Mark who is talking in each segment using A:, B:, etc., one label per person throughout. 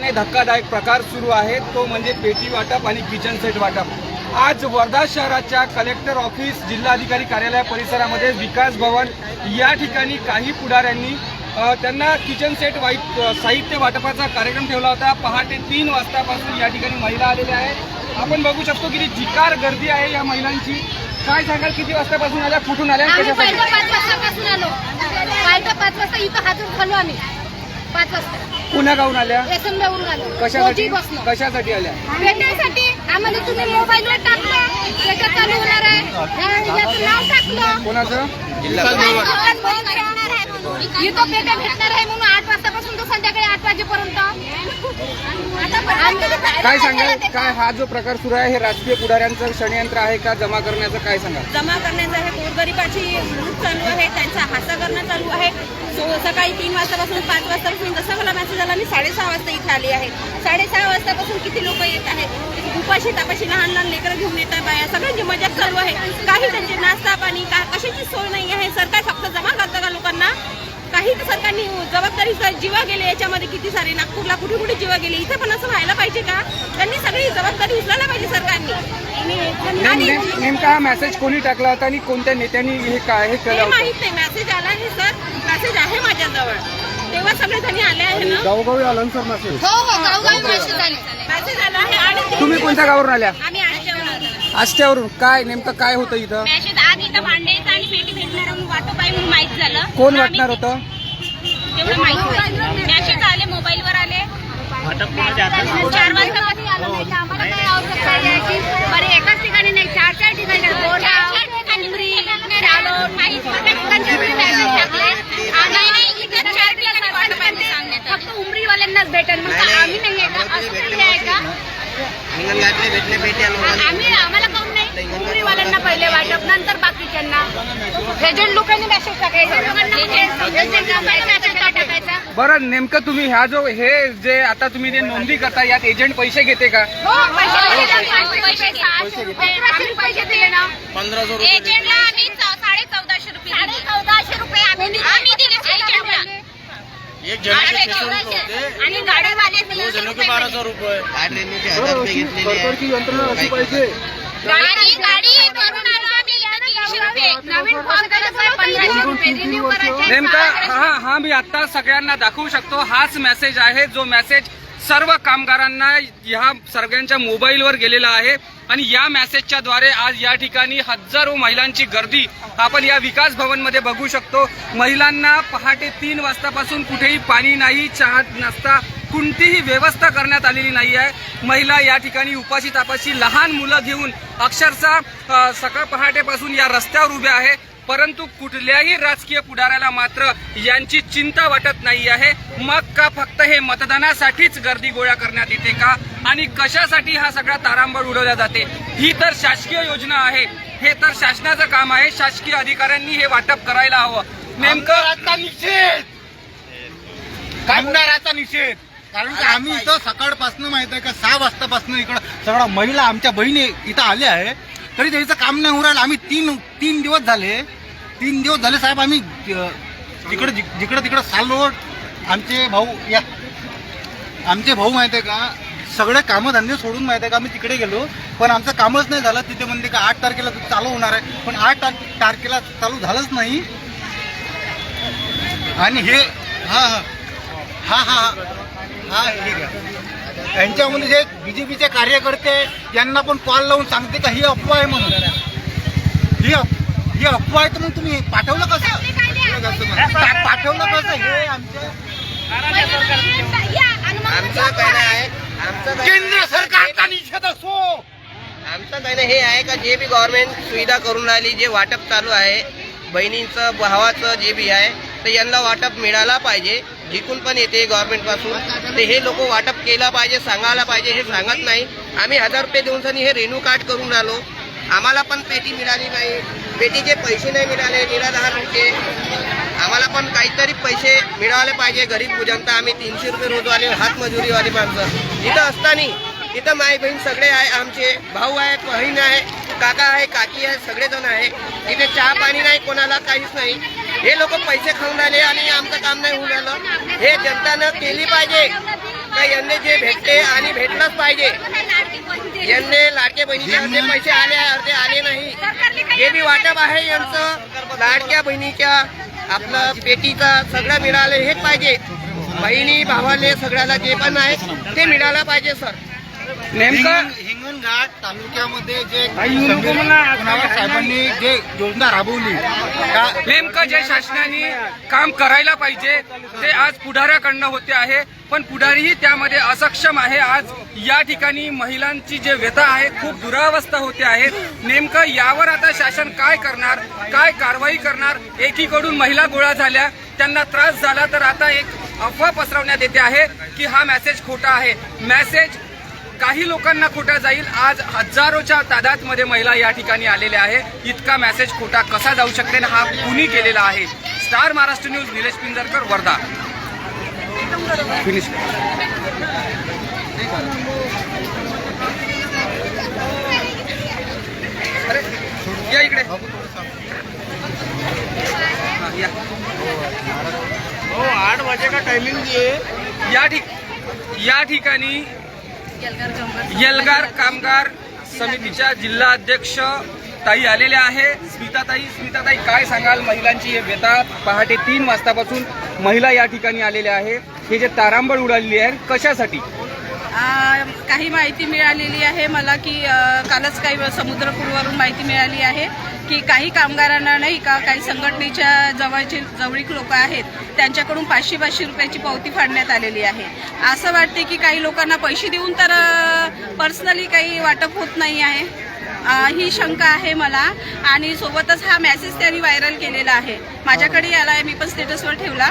A: आणि धक्कादायक प्रकार सुरू आहे तो म्हणजे पेटी वाटप आणि किचन सेट वाटप. आज वर्धा शहराच्या कलेक्टर ऑफिस जिल्हाधिकारी कार्यालय परिसरामध्ये विकास भवन या ठिकाणी काही पुढाऱ्यांनी त्यांना किचन सेट वाईट अ, साहित्य वाटपाचा कार्यक्रम ठेवला होता. पहाटे तीन वाजतापासून या ठिकाणी महिला आलेल्या आहेत. आपण बघू शकतो किती जिकार गर्दी आहे या महिलांची. काय सांगाल किती वाजतापासून आल्या? कुठून आल्या?
B: पाच वाजतापासून आलो. पाच वाजता इथं हातून खालो आम्ही. पाच वाजता.
A: पुण्या गाऊन आल्या?
B: आलो
A: कशासाठी?
B: बसलो
A: कशासाठी आल्या?
B: भेटण्यासाठी आम्हाला तुम्ही मोबाईलवर टाकलं त्याच्यात चालू होणार आहे. हा, याचं नाव टाकलं.
A: कोणाचं?
B: इथं पेट्या भेटणार आहे म्हणून आठ वाजतापासून तर संध्याकाळी आठ वाजेपर्यंत.
A: काय सांगाल? काय हा जो प्रकार सुरू आहे हे राजकीय पुढाऱ्यांचं षडयंत्र आहे का? जमा करण्याचं काय सांगाल?
C: जमा करण्याचं हे गोरगरिबाची लूट चालू आहे त्यांचा हासा करणं चालू आहे. सो सकाळी तीन वाजतापासून पाच वाजतापासून जसा मला मेसेज आला मी साडेसहा वाजता इथे आली आहे. साडेसहा वाजतापासून किती लोक येत आहेत? उपाशी तापाशी लहान लहान लेकरं घेऊन येत आहे बाया. सगळ्यांची मजा चालू आहे. काही त्यांची नाश्ता पाणी का कशाची सोय नाही आहे सरकार फक्त जमा करतं का लोकांना? काही तर सरकारने जबाबदारी जीवा गेले याच्यामध्ये किती सारे नागपूरला कुठे कुठे जीवा गेले इथे पण असं व्हायला पाहिजे का? त्यांनी सगळी जबाबदारी उचलायला पाहिजे सरकारने.
A: नेमका हा मेसेज कोणी टाकला होता आणि कोणत्या नेत्यांनी हे काय हे केलं
C: हे
A: होतं?
C: माहीत नाही. मेसेज आला आहे सर मेसेज आहे माझ्याजवळ. तेव्हा सगळे जणी आले आहे ना?
A: गावोगावी आला सर मेसेज
B: हो हो गावगावी मेसेज आले.
C: मेसेज आला आहे आणि
A: तुम्ही कोणत्या गावावरून आल्या?
C: आम्ही आठच्यावर आलो.
A: आष्ट्यावरून काय नेमकं काय होतं इथं?
C: मेसेज आज इथं भांड्याचं आणि पेटी भेटणार वाटप आहे म्हणून माहीत झालं.
A: कोण वाटणार होतं?
C: तेवढं माहीत नाही मेसेज आले मोबाईलवर आले चार वाजता
B: कधी आलं नाही तर आम्हाला काय आवश्यकता आहे याची? बरं एकाच ठिकाणी नाही चार चार ठिकाणी बोर्डा, उमरी, जालोर, काही सगळ्या ठिकाणचे आम्ही message टाकले. आणि इथं चार ठिकाणी वाटप आहे म्हणून सांगण्यात आलं. फक्त उमरीवाल्यांनाच भेटेल मग काय आम्ही नाही आहे का असं काही आहे का
D: हिंगणघाटले भेटले भेटे
B: आम्ही आम्हाला काऊन नाही उमरीवाल्यांना पहिले वाटप नंतर बाकीच्यांना एजंट लोकांनी मेसेज टाकायचा टाकायचा
A: बरं नेमकं तुम्ही ह्या जो हे जे आता तुम्ही जे नोंदी करता यात एजंट पैसे घेते का?
B: हो पैसे दिले, पैसे सहाशे रुपये आम्ही पैसे दिले ना.
D: पंधराशे रुपये
C: एजंटला आम्ही चौ- साडे चौदाशे रुपये
B: साडे
C: दिले.
B: चौदाशे रुपये आम्ही दिले.
C: आम्ही दिले एजंटला.
D: एक जणाचे पेशंट होते.
B: आणि गाडीवाले
D: दो जणों के बारह सौ रुपये. आठ रेल्वेचे हजार रुपये घेतलेले आहे.
C: आणि गाडी आलो
A: नेमका हा हा मी आता सगळ्यांना दाखवू शकतो. हाच मेसेज आहे जो मेसेज सर्व कामगारांना ह्या सगळ्यांच्या मोबाईलवर गेलेला आहे. आणि या मेसेजच्या द्वारे आज या ठिकाणी हजारो महिलांची गर्दी आपण या विकास भवनमध्ये बघू शकतो. महिलांना पहाटे तीन वाजतापासून कुठेही पाणी नाही चहा नाश्ता कोणतीही व्यवस्था करण्यात आलेली नाही आहे. महिला या ठिकाणी उपाशी तापाशी लहान मुलं घेऊन अक्षरशः सकाळ पहाटेपासून या रस्त्यावर उभ्या आहे. परंतु कुठल्याही राजकीय पुढाऱ्याला मात्र यांची चिंता वाटत नाही आहे. मग का फक्त हे मतदानासाठीच गर्दी गोळा करण्यात येते का? आणि कशासाठी हा सगळा तारांबळ उडवला जाते? ही तर शासकीय योजना आहे. हे तर शासनाचं काम आहे. शासकीय अधिकाऱ्यांनी हे वाटप करायला हवं. नेमकं
E: आता निषेध! आमदाराचा निषेध! कारण की आम्ही इथं सकाळपासून माहीत आहे का सहा वाजतापासून इकडं सगळ्या महिला आमच्या बहिणी इथं आल्या आहे. तरी त्याचं काम नाही होऊ राहिलं. आम्ही तीन तीन दिवस झाले. तीन दिवस झाले साहेब आम्ही जिकडं जिकडं तिकडं सालोड आमचे भाऊ या. आमचे भाऊ माहीत आहे का सगळे कामधंदे सोडून माहीत आहे का आम्ही तिकडे गेलो. पण आमचं कामच नाही झालं. तिथे म्हणते का आठ तारखेला चालू होणार आहे. पण आठ तार- तारखेला चालू झालंच नाही. आणि हे हा. हा हा हा. हा हे घ्या. यांच्यामध्ये जे बीजेपीचे कार्यकर्ते यांना पण कॉल लावून सांगते का ही अफवा आहे म्हणून. ही ही अफवा आहे तर मग तुम्ही पाठवलं कसं? पाठवलं कसं हे आमच्या
D: आमचं काय नाही आहे. आमचं
E: केंद्र सरकारचा निषेध असो.
D: आमचं काय नाही हे आहे का जे बी गव्हर्नमेंट सुविधा करून राहिली जे वाटप चालू आहे बहिणींचं भावाचं जे बी आहे तर यांना वाटप मिळाला पाहिजे. जिकून पण येते गव्हर्नमेंटपासून ते हे लोक वाटप केला पाहिजे सांगायला पाहिजे हे सांगत नाही. आम्ही हजार रुपये देऊन हे रेन्यू कार्ड करून आलो आम्हाला पण पेटी मिळाली नाही. पेटीचे पैसे नाही मिळाले निराधार होते आम्हाला पण काहीतरी पैसे मिळाले पाहिजे गरीब पूजनता आम्ही तीनशे रुपये रोजवाले हातमजुरीवाले माणसं. इथं असताना इथं माई बहीण सगळे आहे आमचे. भाऊ आहे बहीण आहे काका आहे काकी आहे सगळेजण आहे. इथे चहा पाणी नाही कोणाला काहीच नाही. हे लोक पैसे खाऊन राहिले आणि आमचं काम नाही होऊन राहिलं. हे जनतानं केली पाहिजे. तर यांनी जे भेटते आणि भेटलंच पाहिजे. यांनी लाडक्या बहिणीचे अर्धे पैसे आले अर्धे आले नाही. जे बी वाटप आहे यांचं लाडक्या बहिणीच्या आपलं पेटीचं सगळं मिळालं हेच पाहिजे. बहिणी भावाले सगळ्याला जे पण आहे ते मिळालं पाहिजे सर.
A: नेमकं
E: हिंगण- हिंगणघाट तालुक्यामध्ये जे साहेबांनी जे योजना राबवली
A: नेमकं जे शासनाने काम करायला पाहिजे ते आज पुढाऱ्याकडनं होते आहे. पण पुढारीही त्यामध्ये असक्षम आहे. आज या ठिकाणी महिलांची जे व्यथा आहे खूप दुरावस्था होते आहे. नेमकं यावर आता शासन काय करणार काय कारवाई करणार? एकीकडून महिला गोळा झाल्या त्यांना त्रास झाला तर आता एक अफवा पसरवण्यात येते आहे की हा मेसेज खोटा आहे. मेसेज काही लोकांना खोटा जाईल. आज हजारोच्या तादात मध्ये महिला या ठिकाणी आलेल्या आहे. इतका मेसेज खोटा कसा जाऊ शकते ना हा कुणी केलेला आहे? Star Maharashtra news Nilesh Pinjarkar Wardha. Finish अरे या इकडे. हा, या. या ठिक या ठिकाणी यलगार कामगार समितीच्या जिल्हा अध्यक्ष ताई आलेल्या आहे. स्मिताताई स्मिताताई काय सांगाल? महिलांची हे व्यथा पहाटे तीन वाजतापासून महिला या ठिकाणी आलेल्या आहे. हे जे तारांबळ उडालेली आहे कशासाठी?
F: काही माहिती मिळालेली आहे. मला की कालच काही समुद्रपूरवरून माहिती मिळाली आहे. की काही कामगारांना नाही का काही संघटनेच्या जवळचे जवळीक लोक आहेत त्यांच्याकडून पाचशे पाचशे रुपयाची पावती फाडण्यात आलेली आहे. असं वाटते की काही लोकांना पैसे देऊन तर पर्सनली काही वाटप होत नाही आहे. ही शंका आहे मला. आणि सोबतच हा मेसेज त्यांनी व्हायरल केलेला आहे. माझ्याकडे आला आहे मी पण स्टेटसवर ठेवला.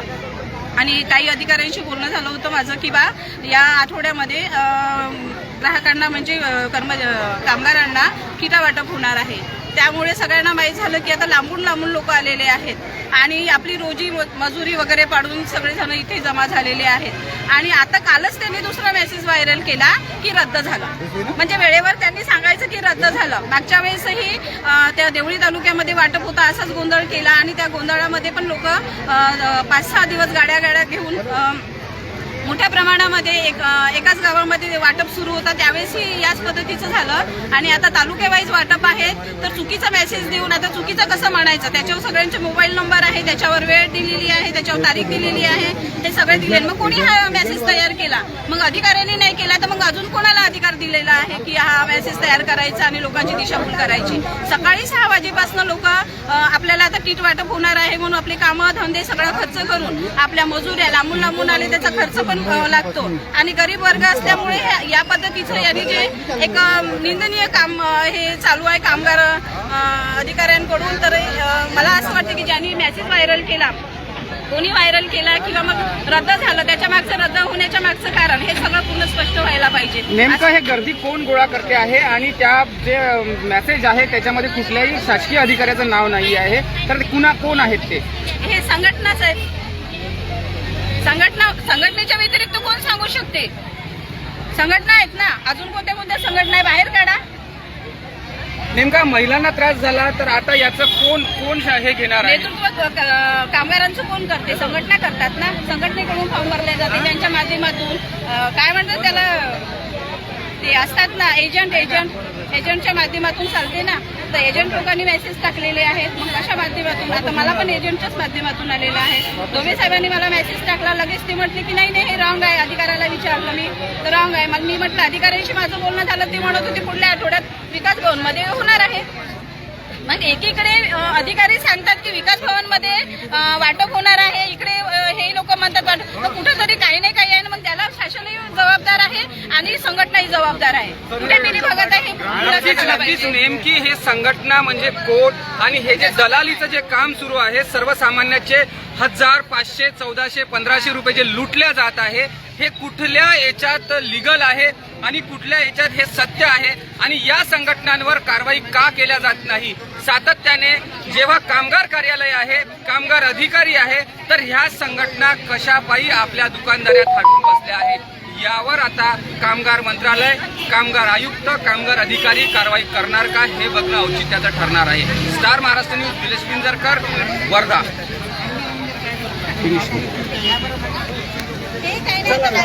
F: आणि काही अधिकाऱ्यांशी बोलणं झालं होतं माझं की बा या आठवड्यामध्ये ग्राहकांना म्हणजे कर्म कामगारांना किटा वाटप होणार आहे. त्यामुळे सगळ्यांना माहीत झालं की आता लांबून लांबून लोक आलेले आहेत. आणि आपली रोजी म- मजुरी वगैरे पाडून सगळेजण इथे जमा झालेले आहेत. आणि आता कालच त्यांनी दुसरा मेसेज व्हायरल केला की रद्द झाला. म्हणजे वेळेवर त्यांनी सांगायचं की रद्द झालं. मागच्या वेळेसही त्या देवळी तालुक्यामध्ये वाटप होता असाच गोंधळ केला आणि त्या गोंधळामध्ये पण लोक पाच सहा दिवस गाड्या गाड्या घेऊन मोठ्या प्रमाणामध्ये एक एकाच गावामध्ये वाटप सुरू होता त्यावेळेसही याच पद्धतीचं झालं. आणि आता तालुकेवाईज वाटप आहे तर चुकीचा मेसेज देऊन आता चुकीचं कसं म्हणायचं त्याच्यावर सगळ्यांचे मोबाईल नंबर आहे त्याच्यावर वेळ दिलेली आहे त्याच्यावर तारीख दिलेली आहे हे सगळे दिले मग कोणी हा मेसेज तयार केला? मग अधिकाऱ्यांनी नाही केला तर मग अजून कोणाला अधिकार दिलेला आहे की हा मेसेज तयार करायचा आणि लोकांची दिशाभूल करायची? सकाळी सहा वाजेपासून लोक आपल्याला आता किट वाटप होणार आहे म्हणून आपले कामं धंदे सगळं खर्च करून आपल्या मजुऱ्या लांबून लांबून आले त्याचा खर्च पण लागतो. आणि गरीब वर्ग असल्यामुळे या पद्धतीचं यांनी जे एक निंदनीय काम हे चालू आहे कामगार अधिकाऱ्यांकडून तर मला असं वाटतं की ज्यांनी मेसेज व्हायरल केला कोणी व्हायरल केला किंवा मग रद्द झालं त्याच्या मागचं रद्द होण्याच्या मागचं कारण हे सगळं पूर्ण स्पष्ट व्हायला पाहिजे.
A: नेमकं हे गर्दी कोण गोळा करते आहे आणि त्या जे मेसेज आहे त्याच्यामध्ये कुठल्याही शासकीय अधिकाऱ्याचं नाव नाही आहे तर कुणा कोण आहेत ते?
F: हे संघटनाच आहे संघटना संघटनेच्या व्यतिरिक्त कोण सांगू शकते? संघटना आहेत ना. अजून कोणत्या कोणत्या संघटना आहे बाहेर काढा.
A: नेमका महिलांना त्रास झाला तर आता याचं कोण कोण हे घेणार आहे?
F: नेतृत्व कामगारांचं कोण करते? संघटना करतात ना. संघटनेकडून फॉर्म भरले जाते. त्यांच्या माध्यमातून काय म्हणतात त्याला? ते असतात ना एजंट एजंट एजंटच्या माध्यमातून चालते ना. तर एजंट लोकांनी मेसेज टाकलेले आहेत. मग अशा माध्यमातून? आता मला पण एजंटच्याच माध्यमातून आलेला आहे. दोघे साहेबांनी मला मेसेज टाकला. लगेच ते म्हटले की नाही नाही हे रॉंग आहे. अधिकाऱ्याला विचारलं मी. तर रॉंग आहे. मग मी म्हटलं अधिकाऱ्यांशी माझं बोलणं झालं. ते म्हणत होते पुढल्या आठवड्यात विकास भवनमध्ये होणार आहे. मग एकीकडे अधिकारी सांगतात की विकास भवनमध्ये वाटप होणार आहे. इकडे हे लोक म्हणतात कुठेतरी काही नाही काही आहे ना मग त्याला शासनही जबाबदार आहे आणि संघटनाही जबाबदार आहे. कुठे मिली भगत आहे.
A: नेमकी हे संघटना म्हणजे कोर्ट आणि हे जे दलालीचं जे काम सुरू आहे सर्वसामान्याचे हजार पाचशे चौदाशे पंधराशे रुपये जे लुटल्या जात आहे हे कुठल्या याच्यात लिगल आहे आणि कुठल्या याच्यात हे सत्य आहे आणि या संघटनांवर कारवाई का केल्या जात नाही? सातत्याने जेव्हा कामगार कार्यालय आहे कामगार अधिकारी आहे तर ह्या संघटना कशापायी आपल्या दुकानदाऱ्यात हटून बसल्या आहेत? यावर आता कामगार मंत्रालय कामगार आयुक्त कामगार अधिकारी कारवाई करणार का हे बघणं औचित्याचं ठरणार आहे. Star Maharashtra news Nilesh Pinjarkar Wardha. biết cây này